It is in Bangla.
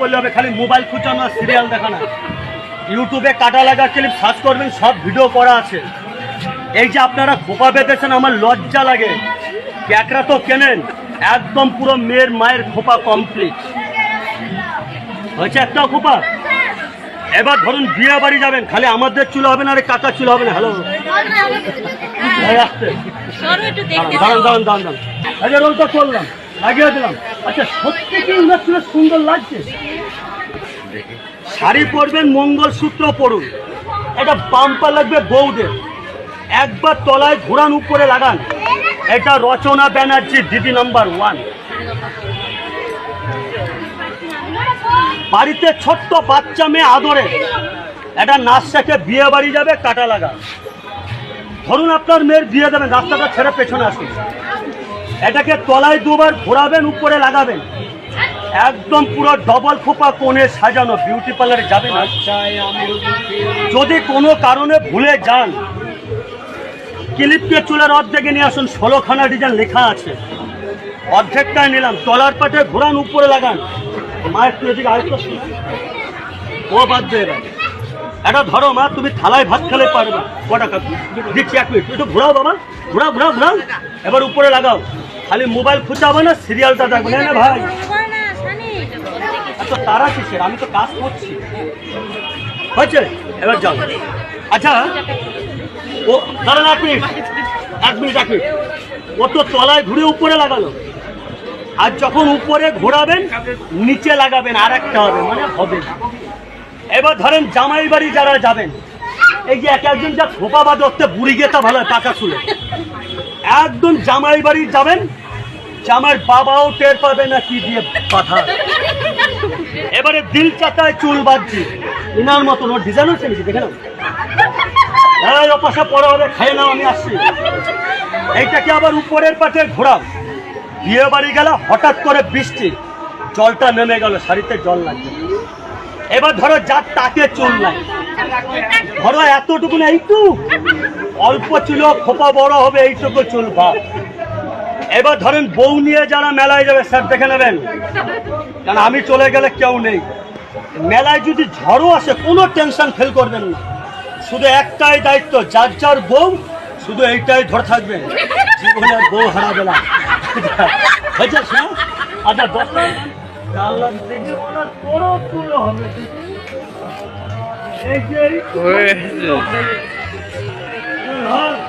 করলে হবে খালি মোবাইল খুঁচানো সিরিয়াল দেখা না। ইউটিউবে কাটা লাগা ক্লিপ সার্চ করবেন সব ভিডিও করা আছে। এই যে আপনারা খোপা বেঁধেছেন আমার লজ্জা লাগে। ক্যাকরা তো কেনেন? একদম পুরো মেয়ের মায়ের খোপা কমপ্লিট হয়েছে একটা খোপা? এবার ধরুন বিয়ে বাড়ি যাবেন খালি আমাদের চুল হবে না আরে কাকার চুল হবে না হ্যালো দাঁড়ান দাঁড়ান দাঁড়ান দাঁড়ান। আগে রোলটা করলাম লাগিয়ে দিলাম। আচ্ছা সত্যি কি উনার সুন্দর লাগছে? শাড়ি পরবেন, মঙ্গলসূত্র পরুন। এটা পাম্পা লাগবে বৌদের একবার তলায় ঘোরান, উপরে লাগান। এটা রচনা ব্যানার্জি, দিদি নাম্বার ওয়ান। বাড়িতে ছোট্ট বাচ্চা মেয়ে আদরে। এটা শেখে বিয়ে বাড়ি যাবে, কাটা লাগা। ধরুন আপনার মেয়ের বিয়ে দেবেন, রাস্তাটা ছেড়ে পেছনে আসুন। এটাকে তলায় দুবার ঘোরাবেন, উপরে লাগাবেন। একদম পুরো ডবল খোপা কোণে সাজানো বিউটি পার্লারে যাবেন যদি কোনো কারণে ভুলে যান ক্লিপকে চুলের অর্ধেকে নিয়ে আসুন, ষোলোখানা ডিজাইন লেখা আছে। অর্ধেকটাই নিলাম, তলার পাটে ঘোরান, উপরে লাগান। মায়ের তুই এদিকে আয়ত্ত ও বাদ দিয়ে এটা ধরো মা, তুমি থালায় ভাত খেলে পারবে। কটা কাপ দিচ্ছি এক মিনিট। একটু ঘোরাও বাবা। ঘোরাও ঘোরাও ঘোরাও। এবার উপরে লাগাও। খালি মোবাইল খুঁচাবো না সিরিয়ালটা দেখব। না ভাই। এত তারা কিসের আমি তো কাজ করছি। হয়েছে? এবার যাও। আচ্ছা ও দাঁড়ান এক মিনিট। এক মিনিট এক মিনিট। ও তো তলায় ঘুরে উপরে লাগালো। আর যখন উপরে ঘোরাবেন নিচে লাগাবেন আর একটা হবে মানে হবে। এবার ধরেন জামাই বাড়ি যারা যাবেন এই যে এক একজন যা খোপা বাঁধে ওতে বুড়ি গেতা ভালো টাকা শুনে। একদম জামাই বাড়ি যাবেন, জামাইয়ের বাবাও টের পাবে না কি দিয়ে বাধা। এবারে দিল চাতায় চুল বাঁধছি। ইনার মতন ওর ডিজাইন হচ্ছে নাকি দেখে নাও। পড়া হবে, খেয়ে নাও, আমি আসছি। এইটাকে আবার উপরের পাটে ঘোরাও বিয়ে বাড়ি গেল হঠাৎ করে বৃষ্টি। জলটা নেমে গেল, শাড়িতে জল লাগবে এবার ধরো যার তাকে চুল নাই। ধরো এতটুকু না এইটু অল্প চুল খোপা বড় হবে এইটুকু চুল ভাব এবার ধরেন বউ নিয়ে যারা মেলায় যাবে স্যার দেখে নেবেন। কারণ আমি চলে গেলে কেউ নেই। মেলায় যদি ঝড়ও আসে কোনো টেনশন ফেল করবেন না। শুধু একটাই দায়িত্ব যার যার বউ শুধু এইটাই ধরে থাকবেন জীবনে বউ হারাবে না। শোনো আচ্ছা দশ হবে এই যে এই- হয়েছে হ্যাঁ